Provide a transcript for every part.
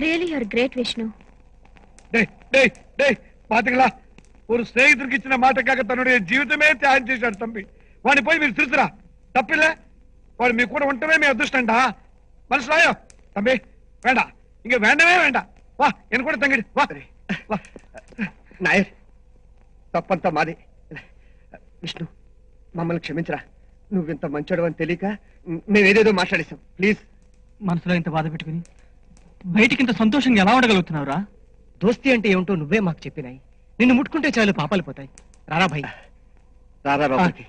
Really your great Vishnu டேய் டேய் டேய் பாத்தீங்களா ஒரு ஸ்நேகிதருக்கு இச்சின மாட்டக்காக தன்னுடைய జీవితమే త్యాగం చేశాడు తమ్మి వాడిని పోయి మీరు తిరుతురా తప్పిల్లే వాడు మీ కూడా ఉండటమే మీ అదృష్టండా మనసులాయో తమ్మి వేండా ఇంక వేండమే వేండా వా ఎన్ కూడా తంగిడి వా వా నాయర్ తప్పంతా మాది విష్ణు మమ్మల్ని క్షమించరా నువ్వింత మంచోడు అని తెలియక మేమేదేదో మాట్లాడేశాం ప్లీజ్ మనసులో ఇంత బాధ పెట్టుకుని బయటికి ఇంత సంతోషంగా ఎలా ఉండగలుగుతున్నావురా? దోస్తి అంటే ఏమిటో నువ్వే మాకు చెప్పినాయి. నిన్ను ముట్టుకుంటే చాలు పాపాలు పోతాయి. రారా భాయ్ రారా లోపలికి.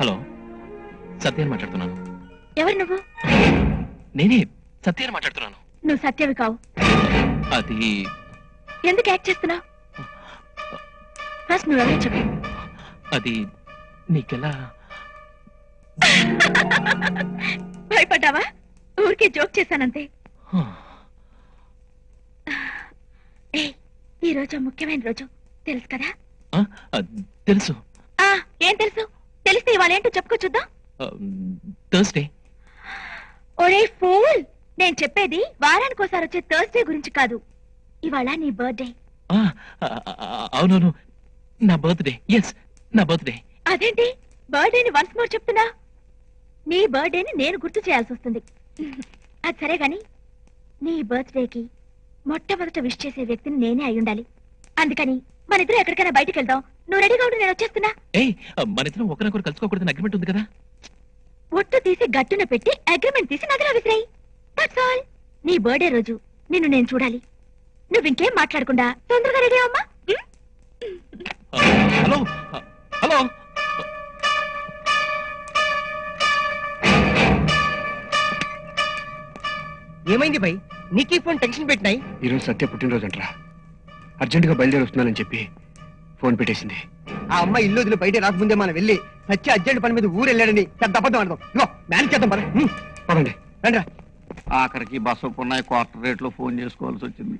హలో సత్యాన్ని మాట్లాడుతున్నాను. ఎవరు నువ్వు? నేనే సత్యాన్ని మాట్లాడుతున్నాను. నువ్వు సత్యవి కావు. అది ఎందుకు యాక్ట్ చేస్తున్నావు? ఫస్ట్ నువ్వెవరో చెప్పు. అది నీకెలా? భయపడ్డావా? ఊరికే జోక్ చేశానంతే. ఈ రోజు ముఖ్యమైన రోజు. తెలుసు కదా? తెలుసు. ఏం తెలుసు? తెలిస్తే ఇవాళ ఏంటో చెప్పుకో చూద్దాం. థర్స్డే. ఒరే ఫూల్! నేను చెప్పేది వారానికి ఒకసారి వచ్చే థర్స్డే గురించి కాదు. ఇవాళ నీ బర్త్డే. అవునవును. నా బర్త్డే. ఎస్ నా బర్త్డే. అదేంటి? బర్త్డేని వన్స్ మోర్ చెప్తున్నా? నీ బర్త్డేని నేను గుర్తు చేయాల్సి వస్తుంది. అది సరే గాని నీ బర్త్డేకి మొట్టమొదట విష్ చేసే వ్యక్తిని నేనే అయి ఉండాలి అందుకని మన ఇద్దరు ఎక్కడికైనా బయటికి వెళ్దాం. నువ్వు రెడీగా ఉండి నేను వచ్చేస్తున్నా. ఏయ్ మన ఇద్దరం ఒకరినొకరు కలుసుకోకూడదని అగ్రిమెంట్ ఉంది కదా? ఒట్టు తీసి గట్టున పెట్టి అగ్రిమెంట్ తీసి నదిలో విసిరాయి దట్స్ ఆల్ నీ బర్త్డే రోజు నిన్ను నేను చూడాలి. నువ్వు ఇంకేం మాట్లాడకుండా తొందరగా రెడీ అమ్మా హలో హలో. ఏమైంది భయ్? నీకు ఫోన్ టెన్షన్ పెట్టినాయి? ఈరోజు సత్య పుట్టినరోజు అంటరా అర్జెంటుగా బయలుదేరి వస్తున్నానని చెప్పి ఫోన్ పెట్టేసింది. ఆ అమ్మాయి ఇల్లు వదిలి బయట రాకముందే మనం వెళ్ళి సత్య అర్జెంట్ పని మీద ఊరు వెళ్ళాడని పెద్ద అబద్ధం అడదాం ఇగో మేనేజ్ చేద్దాం పద. పదండి. రండిరా. ఆఖరికి బస్సు పున్నాయి క్వార్టర్ రేట్లో ఫోన్ చేసుకోవాల్సి వచ్చింది.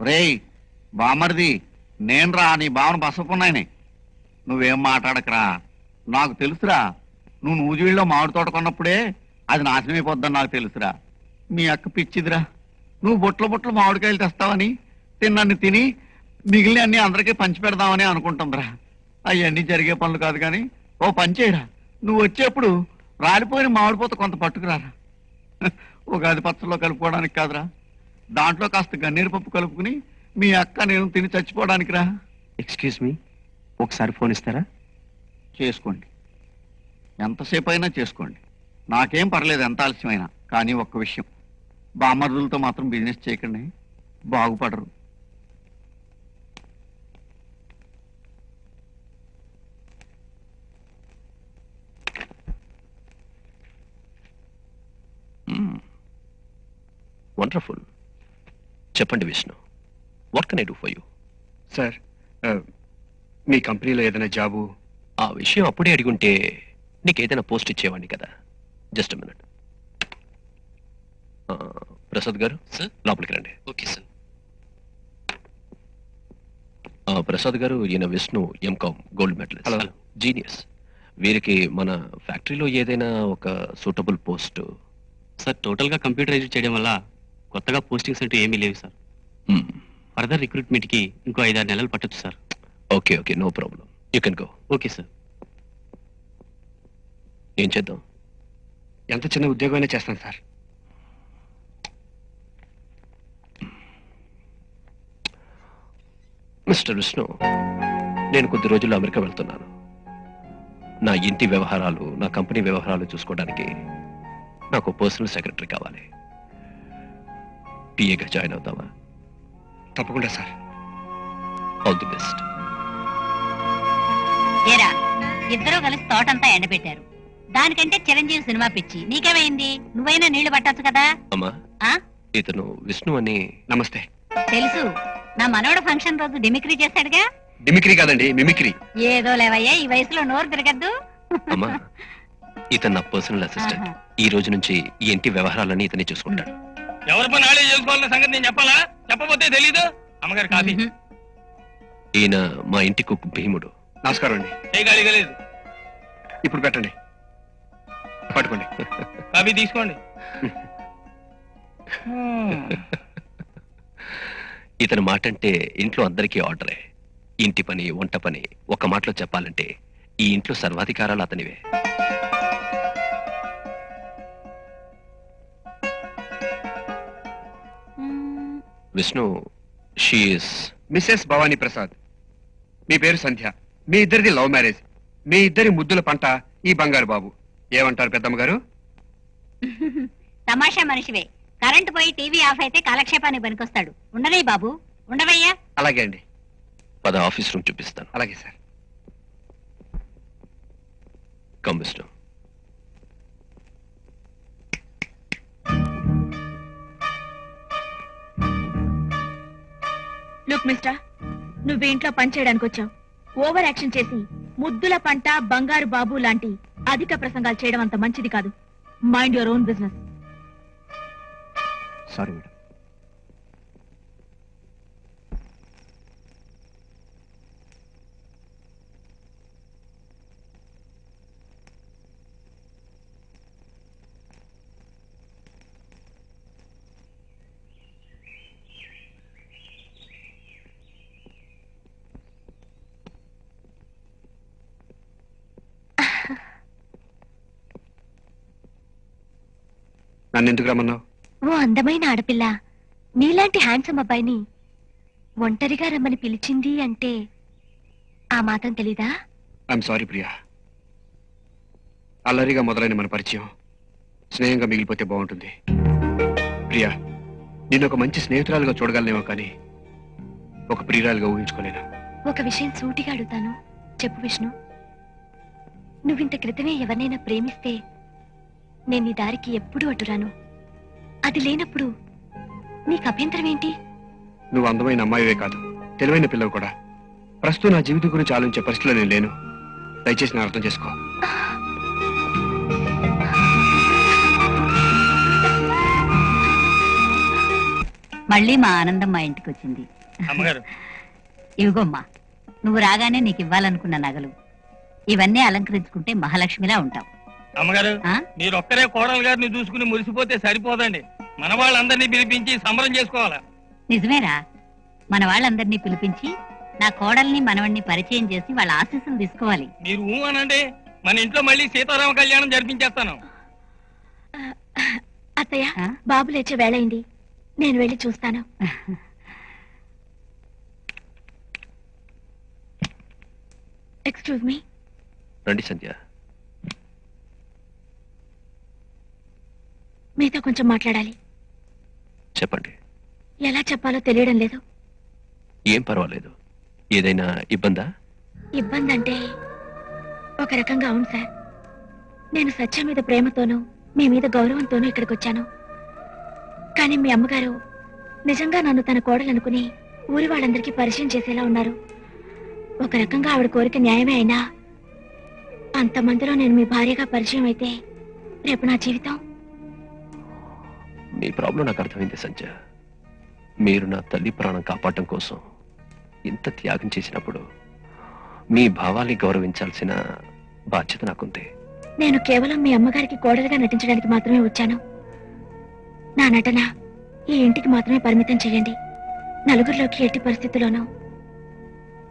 రేయ్ బామర్ది నేను రా నీ బావన బసపున్నాయని నువ్వేం మాట్లాడకరా? నాకు తెలుసురా నువ్వు నూజివీడులో మామిడి తోట కొన్నప్పుడే అది నాశనం అయిపోద్దని నాకు తెలుసురా. మీ అక్క పిచ్చిదిరా. నువ్వు బొట్లు బొట్లు మామిడికాయలు తెస్తావని తిన్నన్ని తిని మిగిలిన అన్ని అందరికీ పంచి పెడదామని అనుకుంటుందిరా. అవన్నీ జరిగే పనులు కాదు కానీ ఓ పని చేయరా. నువ్వు వచ్చేప్పుడు రాలిపోయిన మామిడిపోత కొంత పట్టుకురారా. ఉగాది పచ్చలో కలుపుకోవడానికి కాదురా. దాంట్లో కాస్త గన్నీరు పప్పు కలుపుకుని మీ అక్క నేను తిని చచ్చిపోవడానికి రా ఎక్స్క్యూజ్ మీ ఒకసారి ఫోన్ ఇస్తారా? చేసుకోండి. ఎంతసేపు అయినా చేసుకోండి. నాకేం పర్లేదు ఎంత ఆలస్యమైనా కానీ ఒక్క విషయం. బామర్దులతో మాత్రం బిజినెస్ చేయకండి. బాగుపడరు. వండర్ఫుల్ చెప్పండి Vishnu. What can I do for you sir మీ కంపెనీలో ఏదైనా జాబు? ఆ విషయం అప్పుడే అడిగుంటే నీకు ఏదైనా పోస్ట్ ఇచ్చేవాడిని కదా. జస్ట్ మినిట్ ప్రసాద్ గారు? సార్? లోపలికి రండి. Okay sir. ప్రసాద్ గారు ఈయన Vishnu MCom gold medalist. Hello. Genius. వీరికి మన ఫ్యాక్టరీలో ఏదైనా ఒక సూటబుల్ పోస్ట్? సార్ టోటల్గా కంప్యూటరైజ్ చేయడం వల్ల కొత్తగా పోస్టింగ్స్ అంటూ ఏమీ లేవు సార్. ఫర్దర్ రిక్రూట్మెంట్కి ఇంకో ఐదారు నెలలు పట్టొచ్చు sir. Okay okay no problem. You can go. Okay sir. ఏం చేద్దాం? ఎంత చిన్న ఉద్యోగమైనా చేస్తాను సార్. మిస్టర్ విష్ణు నేను కొద్ది రోజుల్లో అమెరికా వెళ్తున్నాను. నా ఇంటి వ్యవహారాలు నా కంపెనీ వ్యవహారాలు చూసుకోవడానికి నాకు పర్సనల్ సెక్రటరీ కావాలి. పిఏగా జాయిన్ అవుతావా? తప్పకుండా సార్. ఆల్ ది బెస్ట్ ఏరా ఇద్దరూ కలిసి తోటంతా ఎండబెట్టారు. దానికంటే చిరంజీవి సినిమా పిచ్చి. నీకేమైంది? నువ్వైనా నీళ్ళు పట్టొచ్చు కదా? అమ్మా ఆ? ఇతను విష్ణు అని నమస్తే. తెలుసు. నా మనవడు ఫంక్షన్ రోజు డిమిక్రీ చేశాడుగా? డిమిక్రీ కాదండి మిమిక్రీ. ఏదో లేవయ్యా ఈ వయసులో నోరు తిరగద్దు. అమ్మా ఇతను నా పర్సనల్ అసిస్టెంట్ ఈ రోజు నుంచి ఈ ఇంటి వ్యవహారాలన్నీ ఇతనే చూసుకుంటాడు. ఎవరి పని ఆడే చేసుకోవాలన్న సంగతి నేను చెప్పాలా? చెప్పపోతే తెలీదు? అమ్మగారు కాఫీ. ఈయన మా ఇంటి కుక్ భీముడు. నమస్కారం అండి. చేయగలిగ లేదు ఇప్పుడు పెట్టండి. పట్టుకోండి. కాఫీ తీసుకోండి. ఇతని మాట అంటే ఇంట్లో అందరికీ ఆర్డరే. ఇంటి పని వంట పని ఒక మాటలో చెప్పాలంటే ఈ ఇంట్లో సర్వాధికారాలు అతనివే. Vishnu she is Mrs Bhavani Prasad. మీ పేరు సంధ్య. మీ ఇద్దరిది లవ్ మ్యారేజ్. మీ ఇద్దరి ముద్దుల పంట ఈ బంగారు బాబు. ఏమంటారు పెద్దమ్మ గారు? తమాషా మనిషివే. కరెంటు పోయి టీవీ ఆఫ్ అయితే కాలక్షేపానికి పనికొస్తాడు. ఉండనే బాబు ఉండవయ్యా. అలాగే అండి. పద ఆఫీస్ రూమ్ చూపిస్తాను. అలాగే sir. Come Vishnu look mister నువ్వు ఇంట్లో పనిచేయడానికి వచ్చావు. ఓవర్ యాక్షన్ చేసి ముద్దుల పంట బంగారు బాబు లాంటి అధిక ప్రసంగాలు చేయడం అంత మంచిది కాదు. Mind your own business sorry madam. నన్ను ఎందుకు రమ్మన్నావు? ఓ అందమైన ఆడపిల్ల. నీలాంటి హ్యాండ్సమ్ అబ్బాయిని ఒంటరిగా రమ్మని పిలిచింది అంటే ఆ మాత్రం తెలీదా? I'm sorry Priya. అల్లరిగా మొదలైన మన పరిచయం స్నేహంగా మిగిలిపోతే బాగుంటుంది. ప్రియా నేను ఒక మంచి స్నేహితురాలుగా చూడగలనేమో కానీ ఒక ప్రియురాలుగా ఊహించుకోలేను? ఒక విషయం సూటిగా అడుగుతాను. చెప్పు విష్ణు. నువ్వింత క్రితమే ఎవరినైనా ప్రేమిస్తే నేను నీ దారికి ఎప్పుడూ అడ్డురాను. అది లేనప్పుడు నీకు అభ్యంతరం ఏంటి? నువ్వు అందమైన అమ్మాయివే కాదు తెలివైన పిల్లవు కూడా. ప్రస్తుతం నా జీవితం గురించి ఆలోచించే పరిస్థితిలో నేను లేను. దయచేసి నా అర్థం చేసుకో. మళ్ళీ మా ఆనందం మా ఇంటికి వచ్చింది. అమ్మగారు. ఇవిగోమ్మా నువ్వు రాగానే నీకు ఇవ్వాలనుకున్న నగలు. ఇవన్నీ అలంకరించుకుంటే మహాలక్ష్మిలా ఉంటావు. అమ్మగారు ఆ? మీరు ఒక్కరే కోడలు గారిని చూసుకుని మురిసిపోతే సరిపోదండి. మన వాళ్ళందరినీ పిలిపించి సంబరం చేసుకోవాలా? నిజమేరా. మన వాళ్ళందరినీ పిలిపించి నా కోడల్ని మనవణ్ణి పరిచయం చేసి వాళ్ళ ఆశీస్సులు తీసుకోవాలి. మీరు ఊ అనండి. మన ఇంట్లో మళ్ళీ సీతారామ కళ్యాణం జరిపించేస్తాను. అత్తయ్య ఆ? బాబు లేచే వేళయింది నేను వెళ్ళి చూస్తాను. ఎక్స్క్యూజ్ మీ రండి సంధ్య. మీతో కొంచెం మాట్లాడాలి. చెప్పండి. ఎలా చెప్పాలో తెలియడం లేదు. ఏం పర్వాలేదు. ఏదైనా ఇబ్బందా? ఇబ్బంది అంటే ఒక రకంగా అవును సార్. నేను సత్య మీద ప్రేమతోనూ మీ మీద గౌరవంతోనూ ఇక్కడికి వచ్చాను కానీ మీ అమ్మగారు నిజంగా నన్ను తన కోడలనుకుని ఊరి వాళ్ళందరికీ పరిచయం చేసేలా ఉన్నారు. ఒక రకంగా ఆవిడ కోరిక న్యాయమే అయినా అంతమందిలో నేను మీ భార్యగా పరిచయం అయితే రేపు నా జీవితం మీ ప్రాబ్లం నాకు అర్థమైంది సంజ మీరు నా తల్లి ప్రాణం కాపాడటం కోసం ఇంత త్యాగం చేసినప్పుడు మీ భావాల్ని గౌరవించాల్సిన బాధ్యత నాకుంది. నేను కేవలం మీ అమ్మగారికి కోడలుగా నటించడానికి మాత్రమే వచ్చాను. నా నటన ఈ ఇంటికి మాత్రమే పరిమితం చేయండి. నలుగురిలోకి ఎట్టి పరిస్థితుల్లోనూ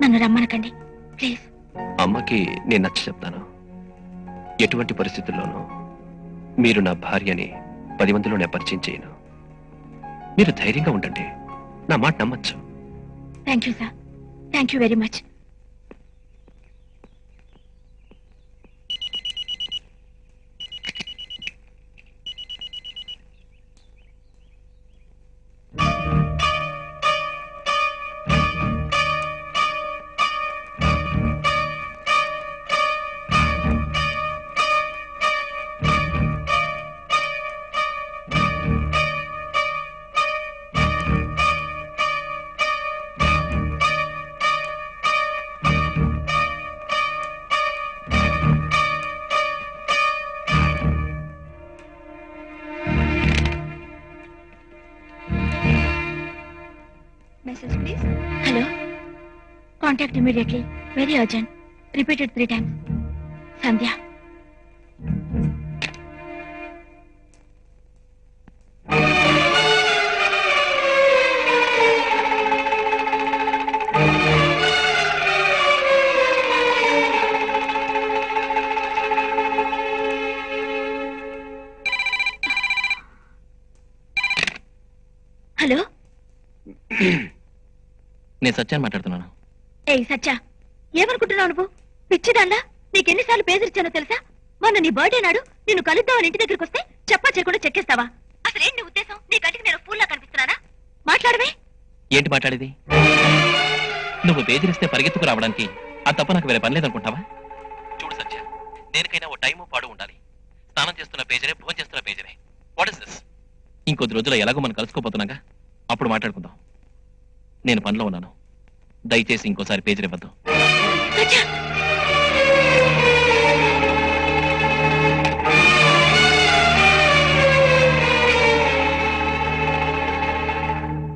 నన్ను రమ్మనకండి. ప్లీజ్. అమ్మకి నేను నచ్చ చెప్తాను. ఎటువంటి పరిస్థితుల్లోనూ మీరు నా భార్యని పది మందిలో నేను పరిచయం చేయను. మీరు ధైర్యంగా ఉండండి. నా మాట నమ్మచ్చు. Thank you sir thank you very much contact immediately very urgent repeated three times Sandhya hello నేను సత్యాన్ని మాట్లాడుతున్నాను. ఏయ్ సచ్చా. ఏమనుకుంటున్నావు నువ్వు? పిచ్చిదాన్లా నీకెన్నిసార్లు పేదరిచ్చానో తెలుసా? మొన్న నీ బర్త్డే నాడు నిన్ను కలుద్దామని ఇంటి దగ్గరికి వస్తే చెప్పా చేయకుండా చెక్కేస్తావా? అసలు ఏంటి నీ ఉద్దేశం? నీ కంటికి నేను ఫూల్లా కనిపిస్తున్నానా? మాట్లాడవే. ఏంటి మాట్లాడేది? నువ్వు బేదిరిస్తే పరిగెత్తుకు రావడానికి ఆ తప్ప నాకు వేరే పని లేదనుకుంటావా? చూడు సత్య దేనికైనా ఓ టైము పాడు ఉండాలి. స్నానం చేస్తున్న పేజరే భోజనం చేస్తున్న పేజరే వాట్ ఇస్ దిస్ ఇంకొద్ది రోజుల్లో ఎలాగో మనం కలుసుకోపోతున్నాగా అప్పుడు మాట్లాడుకుందాం. నేను పనిలో ఉన్నాను. దయచేసి ఇంకోసారి పేజీ ఇవ్వద్దు.